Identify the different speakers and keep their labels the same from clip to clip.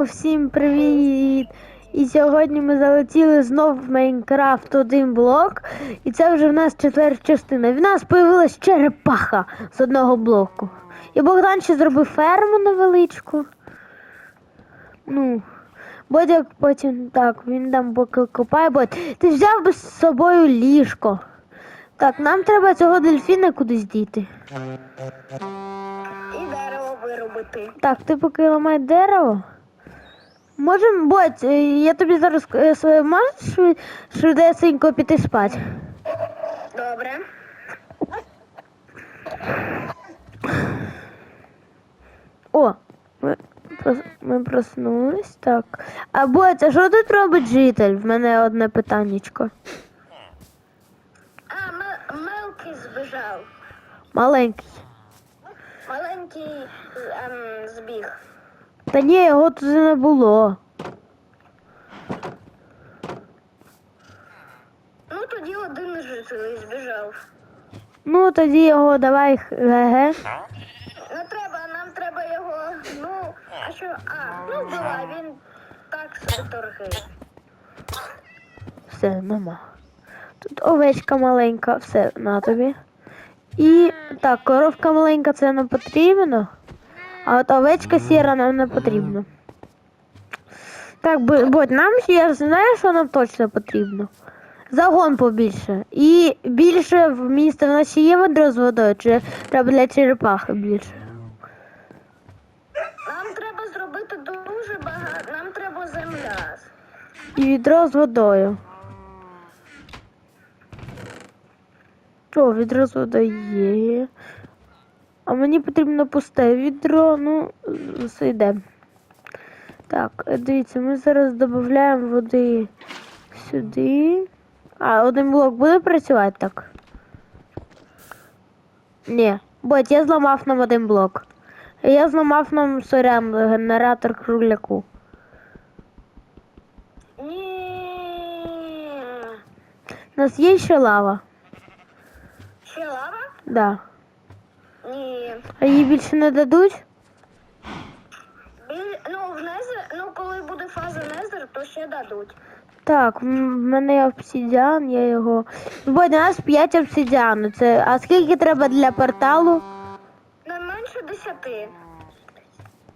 Speaker 1: Всім привіт! І сьогодні ми залетіли знов в Майнкрафт один блок. І це вже в нас четверта частина. В нас появилась черепаха з одного блоку. І Богдан ще зробив ферму невеличку. Ну, Бодя потім так, він там поки копає, бо ти взяв би з собою ліжко. Так, нам треба цього дельфіна кудись діти.
Speaker 2: І дерево вирубити.
Speaker 1: Так, ти поки ламай дерево. Можем, Бодь, е, я тобі зараз своє- можеш швид- швидесенько піти спати?
Speaker 2: Добре.
Speaker 1: О, ми, ми проснулись, так. А Бодь, а що тут робить житель? В мене одне питаннячко.
Speaker 2: А, мелкий збіжав.
Speaker 1: Маленький.
Speaker 2: Маленький ем, збіг.
Speaker 1: Та ні, його тут не було.
Speaker 2: Ну тоді один із жителей збіжав.
Speaker 1: Ну, тоді його давай ге.
Speaker 2: Не треба, нам треба його. Ну, а що? А, ну вбивай, він так собі торги.
Speaker 1: Все, нема. Тут овечка маленька, все на тобі. І так, коровка маленька це нам потрібно. А от овечка сіра нам не потрібно. Так, бо- нам ще я знаю, що нам точно потрібно. Загон побільше. І більше в місті в нас ще є ведро з водою, чи треба для черепахи більше.
Speaker 2: Нам треба зробити дуже багато. Нам треба земля.
Speaker 1: І відро з водою. О, відро з водою є. А мені потрібно пусте відро, ну, все йде. Так, е, дивіться, ми зараз додаємо води сюди. А, один блок буде працювати так? Ні. Бать, я зламав нам один блок. Я зламав нам сорян генератор кругляку. У нас є ще лава?
Speaker 2: Ще лава?
Speaker 1: Да.
Speaker 2: Ні.
Speaker 1: А її більше не дадуть?
Speaker 2: Біль... Ну, в Незер, ну коли буде фаза Незер, то ще дадуть.
Speaker 1: Так, в мене є обсидіан, я його. Бо у нас 5 обсидіану. Це... А скільки треба для порталу?
Speaker 2: Не менше десяти.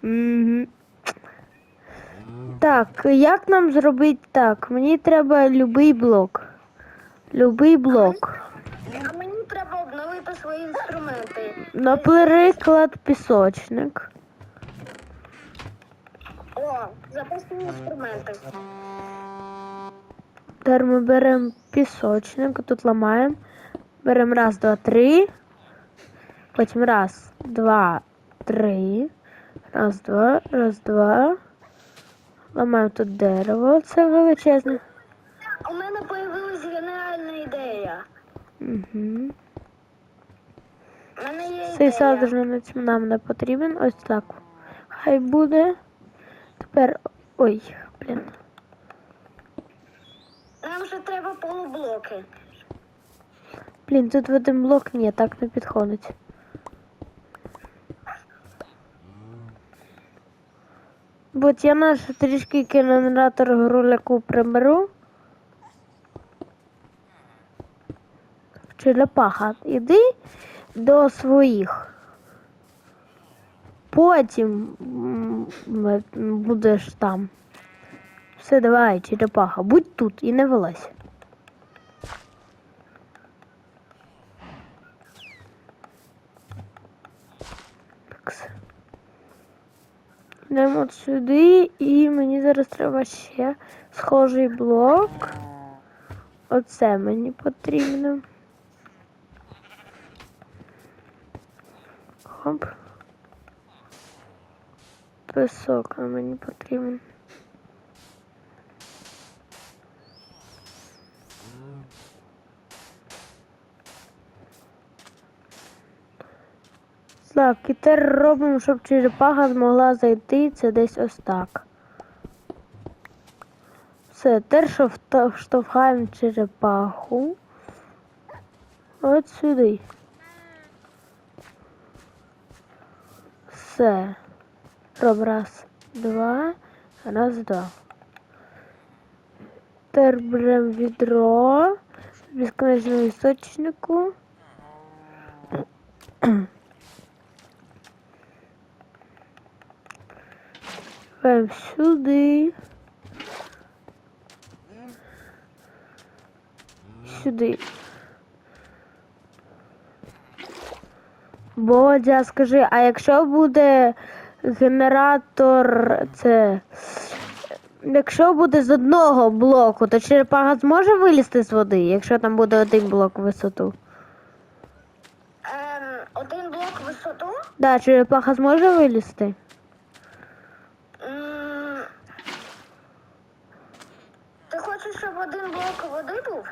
Speaker 1: Угу. Так, як нам зробити так? Мені треба любий блок. Любий блок.
Speaker 2: А мені треба свої інструменти.
Speaker 1: Наприклад, пісочник.
Speaker 2: О, запасні інструменти.
Speaker 1: Тепер ми беремо пісочник, тут ламаємо. Беремо раз, два, три. Потім раз, два, три. Раз, два, раз, два. Ламаємо тут дерево. Це величезне.
Speaker 2: У мене появилась геніальна ідея.
Speaker 1: Угу. Цей саджанець нам не потрібен. Ось так. Хай буде. Тепер. Ой, блін.
Speaker 2: Нам вже треба полублоки.
Speaker 1: Блін, тут в один блок ні, так не підходить. От я наш трішки генератор груляку приберу. Черепаха, іди до своїх. Потім будеш там. Все, давай, черепаха, будь тут і не вилазь. Йдемо от сюди, і мені зараз треба ще схожий блок. Оце мені потрібно. Хоп. Песок а мені потрібен. Так, і тепер робимо, щоб черепаха змогла зайти. Це десь ось так. Все, тепер штовхаємо черепаху. От сюди. Все. Роб раз, два, Раз, два. Тепер беремо відро з безконечного істочнику. Беремо сюди. Сюди. Бодя, скажи, а якщо буде генератор, це. Якщо буде з одного блоку, то черепаха зможе вилізти з води, якщо там буде один блок в висоту.
Speaker 2: Ем, один блок висоту.
Speaker 1: Да, черепаха зможе вилізти.
Speaker 2: М, Ти хочеш, щоб один блок води був?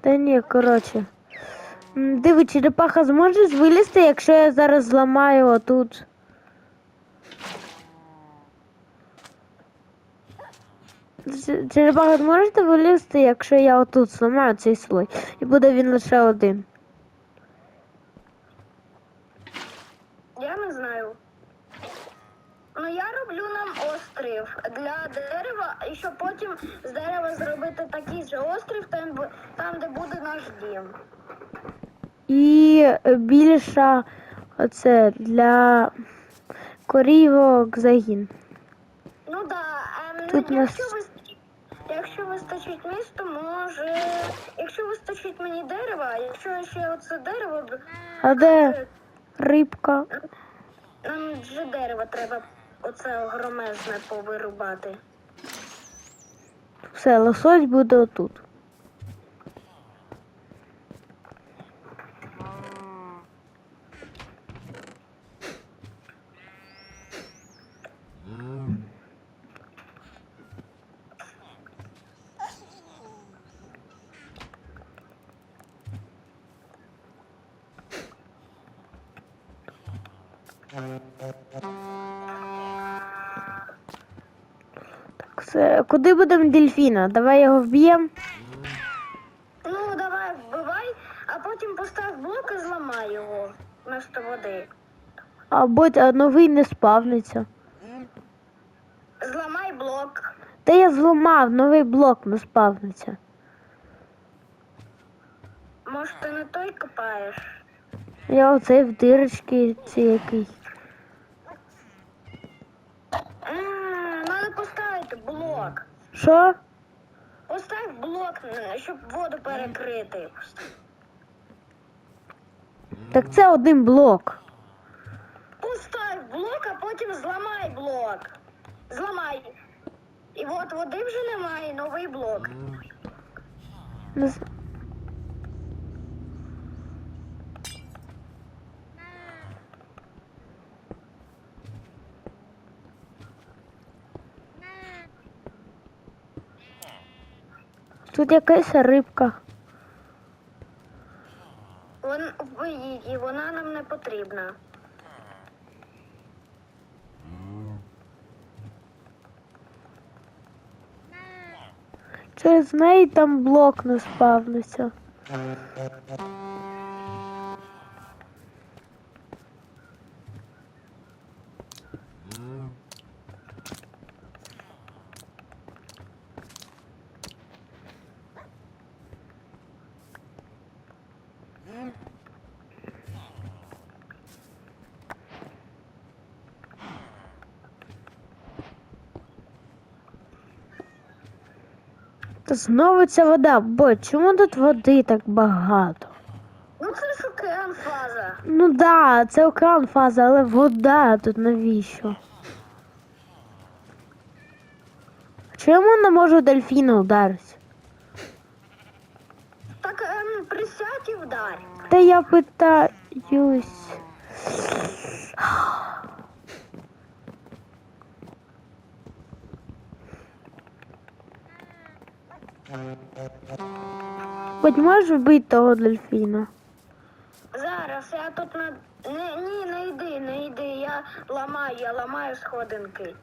Speaker 1: Та ні, коротше. Диви, черепаха зможе вилізти, якщо я зараз зламаю отут. Черепаха зможете вилізти, якщо я отут зламаю цей слой. І буде він лише один.
Speaker 2: Я не знаю. Ну я роблю нам острів для дерева, і щоб потім з дерева зробити такий же острів, там, там де буде наш дім.
Speaker 1: І е, більша оце для корівок загін.
Speaker 2: Ну да, ем,
Speaker 1: Тут
Speaker 2: ну,
Speaker 1: нас-
Speaker 2: якщо вистачить, якщо вистачить місто, може. Якщо вистачить мені дерева, якщо ще оце дерево,
Speaker 1: А де рибка?
Speaker 2: нам же дерева треба оце громезне повирубати.
Speaker 1: Все, лосось буде отут. Так, все. Куди будемо дельфіна? Давай його вб'ємо.
Speaker 2: Ну, давай вбивай, а потім постав блок і зламай його вместо води.
Speaker 1: А будь а новий не спавниться.
Speaker 2: Зламай блок.
Speaker 1: Та я зламав, новий блок не спавниться.
Speaker 2: Може, ти не той копаєш?
Speaker 1: Я оцей в дирочці ці який.
Speaker 2: М, Надо поставити блок.
Speaker 1: Що?
Speaker 2: Постав блок, е, щоб воду перекрити.
Speaker 1: Так це один блок.
Speaker 2: Постав блок, а потім зламай блок. Зламай. І от води вже немає, новий блок.
Speaker 1: Тут якась рибка.
Speaker 2: Вон і вона нам не потрібна.
Speaker 1: Через неї там блок не спавниться. Знову ця вода. Бо чому тут води так багато?
Speaker 2: Ну це ж океан фаза.
Speaker 1: Ну да, це океан фаза, але вода тут навіщо? Чому не можу дельфіна вдарити?
Speaker 2: Так ем, присядь і вдарь.
Speaker 1: Та я питаюсь. Будь можеш вбити того дельфіна?
Speaker 2: Зараз я тут на. Не, ні, не йди, не йди. Я ламаю, я ламаю сходинки.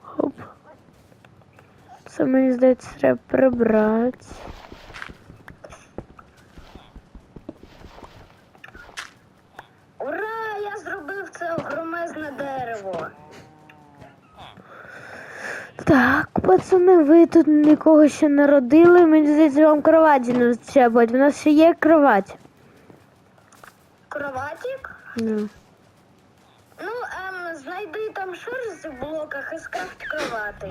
Speaker 1: Хоп. Це мені здається, треба прибрати.
Speaker 2: Ура! Я зробив це огромезне
Speaker 1: Так, пацани, ви тут нікого ще не родили. Мені здається, вам кроваті не вистачає, в нас ще є кровать.
Speaker 2: Кроватик?
Speaker 1: Ну.
Speaker 2: Ну, ем, знайди там шерсть в блоках і скрафт кровати.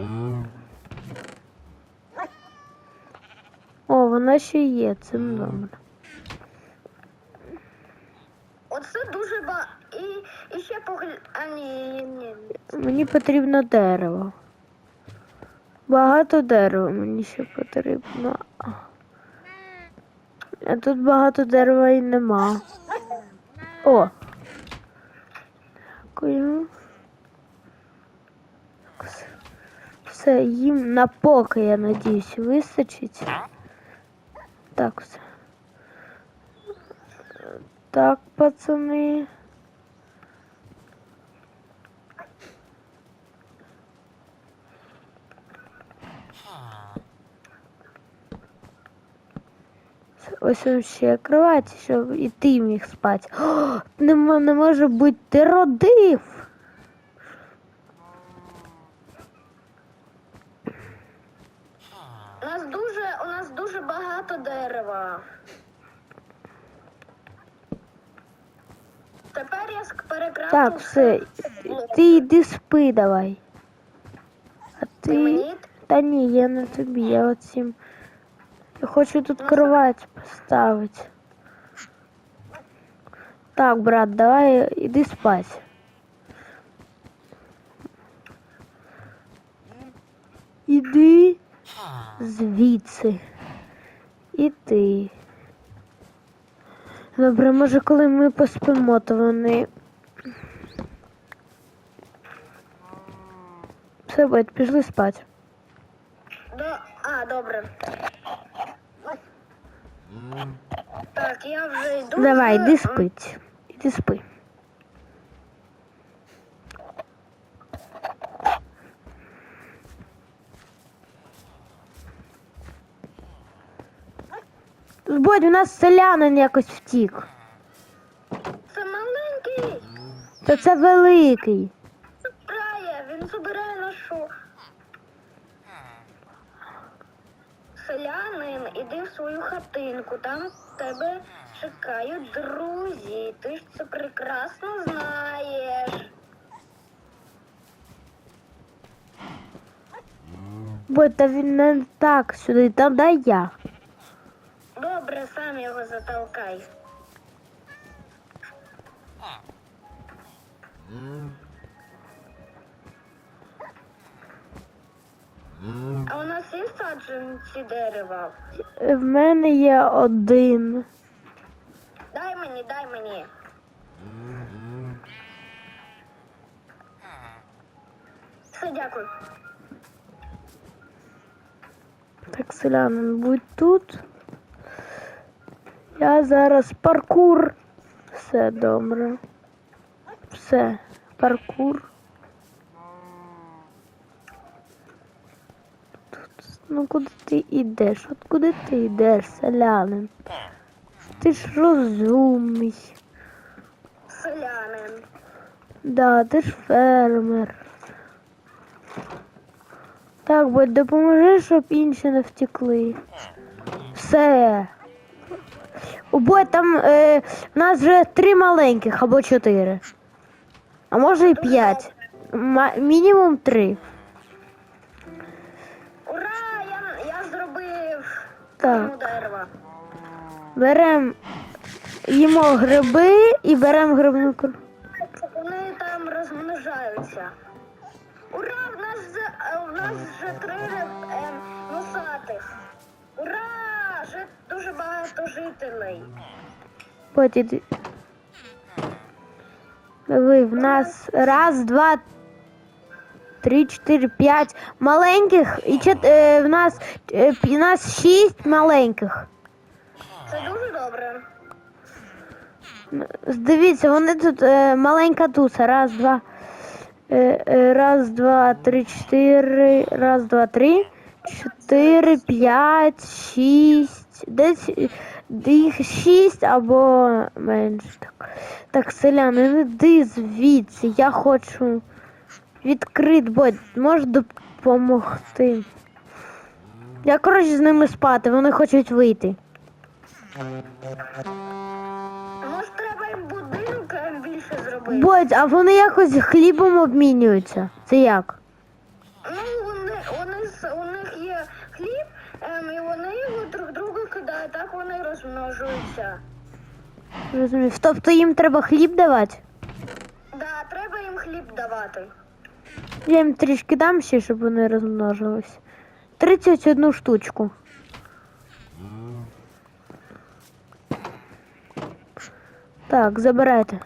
Speaker 1: О, вона ще є, це добре.
Speaker 2: Оце дуже ба. І, ще поглянь. А ні, ні.
Speaker 1: Мені потрібно дерево. Багато дерева мені ще потрібно. А тут багато дерева і нема. О. Дякую. Все, їм на поки, я надіюсь, вистачить. Так, все. Так, пацани. Ось он ще кровать, щоб і ти міг спати. О, не, не може бути, ти родив.
Speaker 2: У нас дуже, у нас дуже багато дерева. Тепер я перекрафтив
Speaker 1: Так, все, ти йди спи давай. А
Speaker 2: Ти?
Speaker 1: Та ні, я не тобі, я оцім. Я хочу тут кровать поставити. Так, брат, давай іди спать. Іди звідси. І ти. Добре, може, коли ми поспимо, то вони. Все, бать, пішли спати.
Speaker 2: До... А, добре. Так, я вже йду.
Speaker 1: Давай, іди спить. Іди спи. Бодь, у нас селянин якось втік.
Speaker 2: Це маленький.
Speaker 1: Та це великий.
Speaker 2: Збирає, він забирає нашу. Селянин, іди в свою хатинку, там тебе чекають друзі. Ти ж це прекрасно знаєш.
Speaker 1: Бодь, та він не так сюди, та дай я.
Speaker 2: Добре, сам його затолкай. А у нас є саджанці дерева.
Speaker 1: В мене є один.
Speaker 2: Дай мені, дай мені. Все, дякую.
Speaker 1: Так, селянин, будь тут. Я зараз паркур. Все добре. Все, паркур. Ну куди ти йдеш? От куди ти йдеш, селянин? Ти ж розумний.
Speaker 2: Селянин.
Speaker 1: Да, ти ж фермер. Так, будь допоможи, щоб інші не втекли. Все. О, Будь там е, у нас вже три маленьких або чотири. А може і п'ять. Мінімум три.
Speaker 2: Ура! Я, я зробив
Speaker 1: Так.
Speaker 2: дерева.
Speaker 1: Берем їмо гриби і беремо грибну кор.
Speaker 2: Вони там розмножаються. Ура! В нас вже, е, в нас вже три е, носатих. Ура! Дуже багато жителей.
Speaker 1: Іди. Диви, в нас раз, два, три, чотири, п'ять маленьких і чот... е, в нас е, пі- нас шість маленьких.
Speaker 2: Це дуже добре.
Speaker 1: Дивіться, вони тут е, маленька туса. Раз, два. Е, е, раз, два, три, чотири. Раз, два, три, 4, 5, 6. Десь їх 6 або менше. Так, так селяни, не йди звідси. Я хочу відкрити, бо можеш допомогти. Я, коротше, з ними спати, вони хочуть вийти.
Speaker 2: Може, треба будинок більше зробити?
Speaker 1: Бодь, а вони якось хлібом обмінюються. Це як?
Speaker 2: Ну, вони, вони, с- у них є хліб, ем, і вони його друг другу кидають, так вони розмножуються.
Speaker 1: Розумів. Тобто їм треба хліб давати?
Speaker 2: Да, треба їм хліб давати.
Speaker 1: Я їм трішки дам ще, щоб вони розмножились. 31 штучку. Так, забирайте.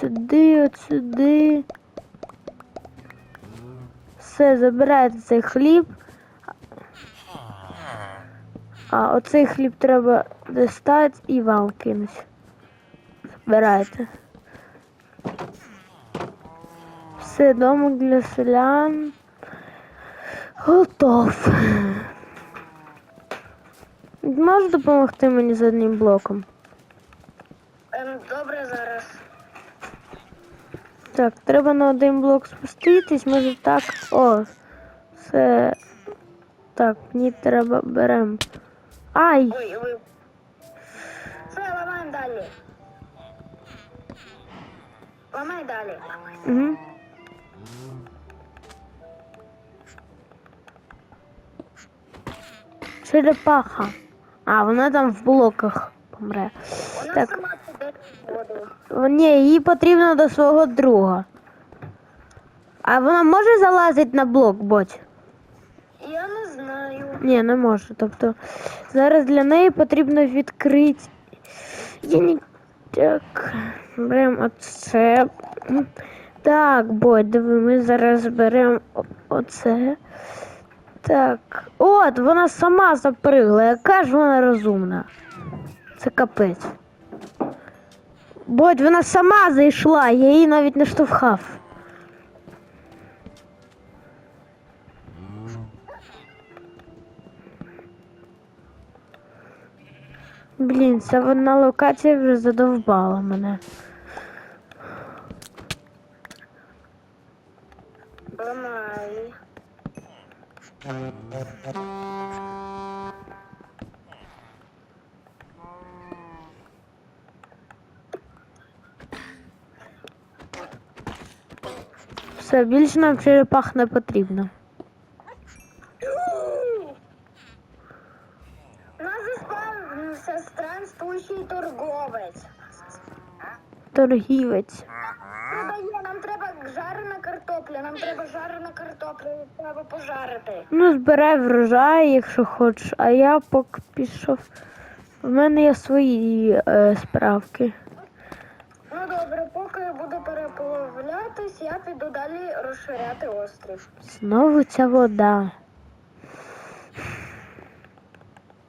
Speaker 1: Сюди, от сюди. Все, забирайте цей хліб. А оцей хліб треба достати і вам кинуть. Збирайте. Все, домик для селян. Готов. Можеш допомогти мені з одним блоком?
Speaker 2: Ем, добре зараз.
Speaker 1: Так, треба на один блок спуститись, може так. О, все. Так, мені треба берем. Ай!
Speaker 2: Ой. Все, ламаємо далі. Ламай далі.
Speaker 1: Угу. Черепаха. А, вона там в блоках помре.
Speaker 2: Вона
Speaker 1: Так.
Speaker 2: сама.
Speaker 1: Ні, їй потрібно до свого друга. А вона може залазити на блок, боть?
Speaker 2: Я не.
Speaker 1: Ні, не може. Тобто зараз для неї потрібно відкрити. Я не... Так, беремо оце. Так, боть, диви, ми зараз беремо оце. Так. От, вона сама запригла. Яка ж вона розумна. Це капець. Боть, вона сама зайшла, я її навіть не штовхав. Блін, ця одна локація вже задовбала мене.
Speaker 2: Ламай.
Speaker 1: Все, більше нам черепах не потрібно.
Speaker 2: У нас заспавнився странствуючий торговець.
Speaker 1: Торгівець.
Speaker 2: Продає, нам треба жарена картопля, нам треба жарена картопля, треба пожарити.
Speaker 1: Ну, збирай врожай, якщо хочеш, а я поки пішов. У мене є свої е, справки.
Speaker 2: Ну добре, поки я буду переплавлятись, я піду далі розширяти острів.
Speaker 1: Знову ця вода.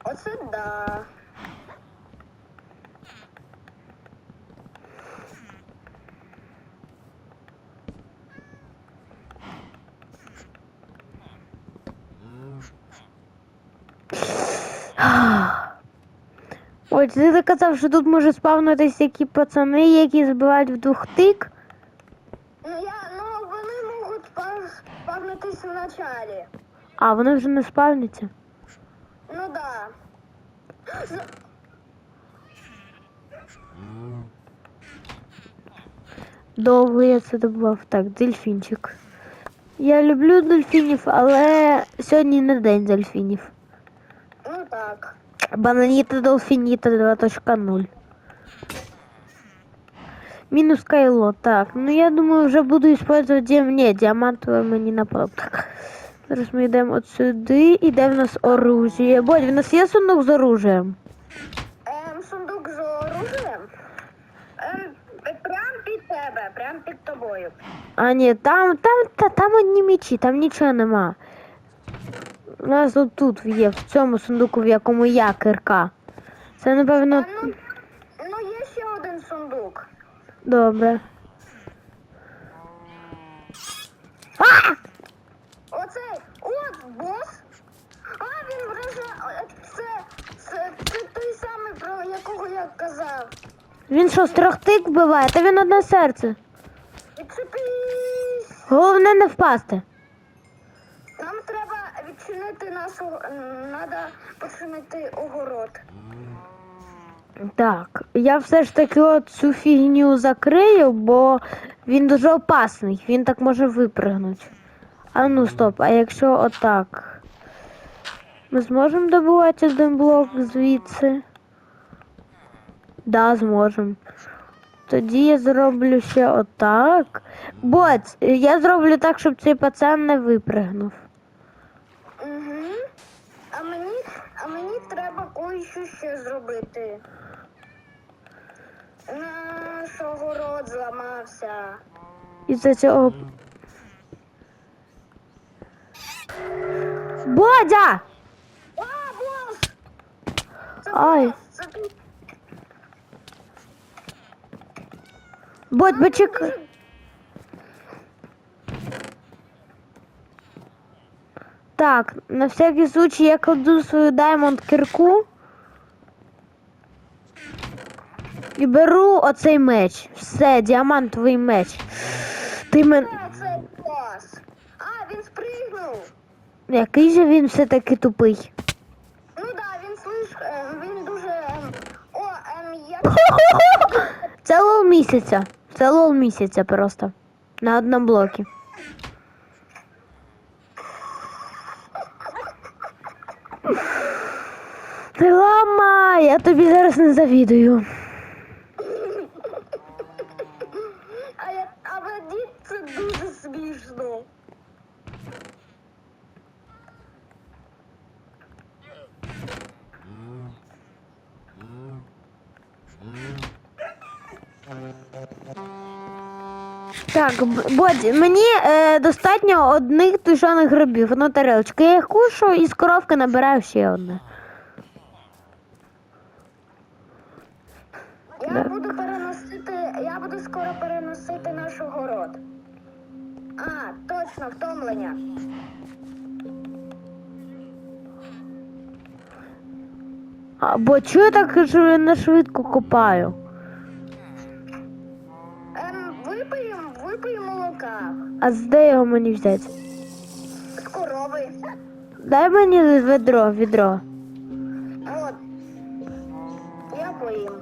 Speaker 2: Оце да.
Speaker 1: Ось ти доказав, що тут може спавнитись які пацани, які збивають в двох тик.
Speaker 2: Ну я ну вони можуть спав- спавнитись в началі.
Speaker 1: А, вони вже не спавняться.
Speaker 2: Ну да. З-
Speaker 1: Довго я це добував. Так, дельфінчик. Я люблю дельфінів, але сьогодні не день дельфінів.
Speaker 2: Ну так.
Speaker 1: Бананіта Долфініта 2.0. Мінус кайло, так. Ну я думаю, вже буду использовать діам... Ні, діамантове мені напало. Так. Зараз ми йдемо от сюди. І де в нас оружие? Бодь, в нас є сундук з оружием?
Speaker 2: Ем, сундук з оружием. Ем, прям під тебе, прям під тобою.
Speaker 1: А ні, там, там, та, там одні мечі, там нічого нема. У нас отут є, в цьому сундуку, в якому я кирка. Це, напевно,
Speaker 2: ну, ну є ще один сундук.
Speaker 1: Добре. А!
Speaker 2: Оцей, от бос. А він вже це, це, це той самий, про якого я казав.
Speaker 1: Він що, з трьох тик вбиває, та він одне серце. Головне не впасти.
Speaker 2: Нам нашу. Треба починити огород.
Speaker 1: Так, я все ж таки от цю фігню закрию, бо він дуже опасний, він так може випригнути. А ну стоп, а якщо отак. Ми зможемо добувати один блок звідси? Да, зможемо. Тоді я зроблю ще отак. Боць, я зроблю так, щоб цей пацан не випригнув.
Speaker 2: Угу. А мені, а мені треба кое-що ще зробити. Наш огород зламався.
Speaker 1: І за цього. Бодя!
Speaker 2: А, бос! Це
Speaker 1: Ай. Бодь, почекай. Так, на всякий случай я кладу свою даймонд кірку. І беру оцей меч. Все, діамантовий меч. Ти мен...
Speaker 2: А, він спригнув.
Speaker 1: Який же він все-таки тупий.
Speaker 2: Ну да, він слиш, е, він дуже. ем, О, ем, я.
Speaker 1: Це лол місяця. Це лол місяця просто. На одному блокі. Ти ламай, я тобі зараз не завідую.
Speaker 2: А, я, а ведіть це дуже смішно.
Speaker 1: Так, Бодь, мені е, достатньо одних тушених грибів, одну тарелочку. Я їх кушаю і з коровки набираю ще одне.
Speaker 2: Я
Speaker 1: Да.
Speaker 2: буду переносити, я буду скоро переносити наш огород. А, точно, втомлення.
Speaker 1: А, бо чого я так не швидко копаю? А де його мені взяти?
Speaker 2: З корови.
Speaker 1: Дай мені ведро, відро.
Speaker 2: От. Я поїм.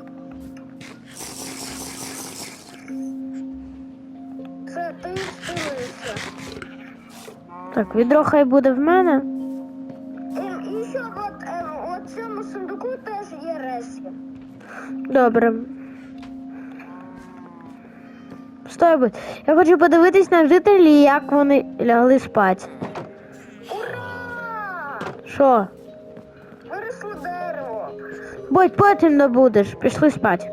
Speaker 2: Це ти стилився.
Speaker 1: Так, відро хай буде в мене.
Speaker 2: І ще от, от цьому сундуку теж є ресі.
Speaker 1: Добре. Стой. Я хочу подивитись на жителі, як вони лягли спати.
Speaker 2: Ура!
Speaker 1: Що?
Speaker 2: Виросло дерево.
Speaker 1: Будь потім добудеш. Пішли спати.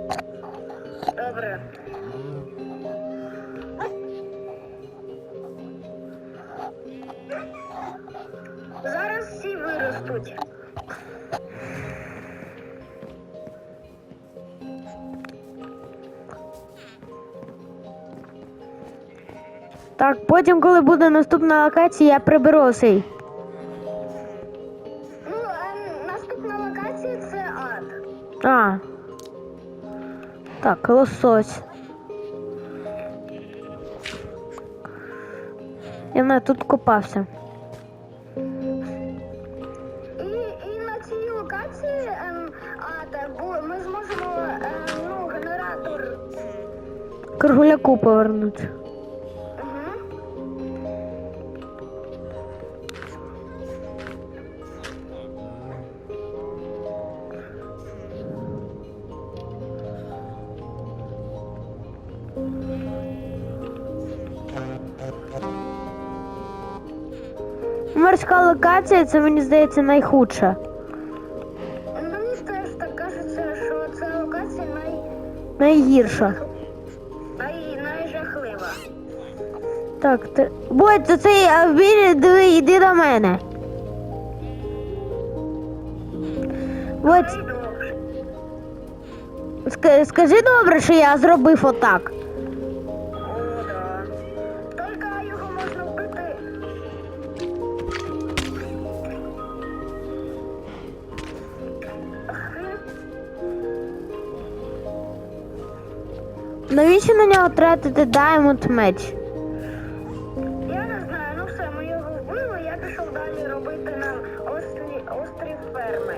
Speaker 1: Так, потім, коли буде наступна локація, я приберу осей.
Speaker 2: Ну, ем, наступна локація це ад.
Speaker 1: А. Так, лосось. Я не тут копався.
Speaker 2: І, і на цій локації ем, ада, бо ми зможемо ем, ну, генератор.
Speaker 1: Кругляку повернути. Морська локація, це мені здається найхудша.
Speaker 2: Мені теж так кажеться, що ця локація най,
Speaker 1: Найгірша.
Speaker 2: най, найжахлива.
Speaker 1: Так, ти. Будь, то цей авбілі, диви, йди до мене. Будь, скажи добре, що я зробив отак. Навіщо на нього тратити даймонд меч?
Speaker 2: Я не знаю, ну все, ми його вбили, я пішов далі робити нам острі, острів ферми.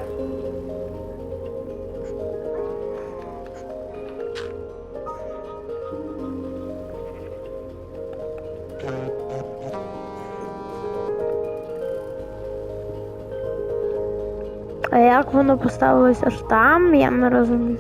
Speaker 1: А як воно поставилось аж там, я не розумію.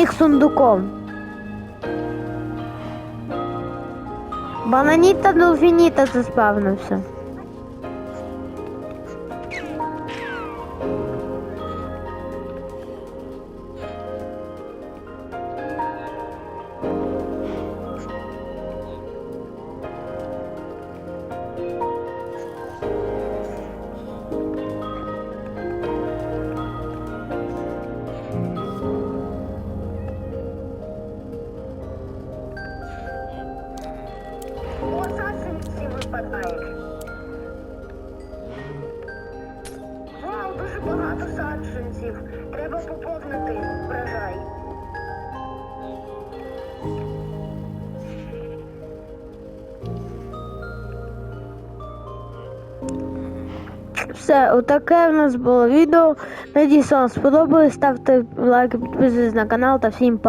Speaker 1: Утоплені сундуком. Бананіта Долфініта заспавнився. Все, отаке в нас було відео. Надіюсь, вам сподобалось. Ставте лайки, підписуйтесь на канал та всім па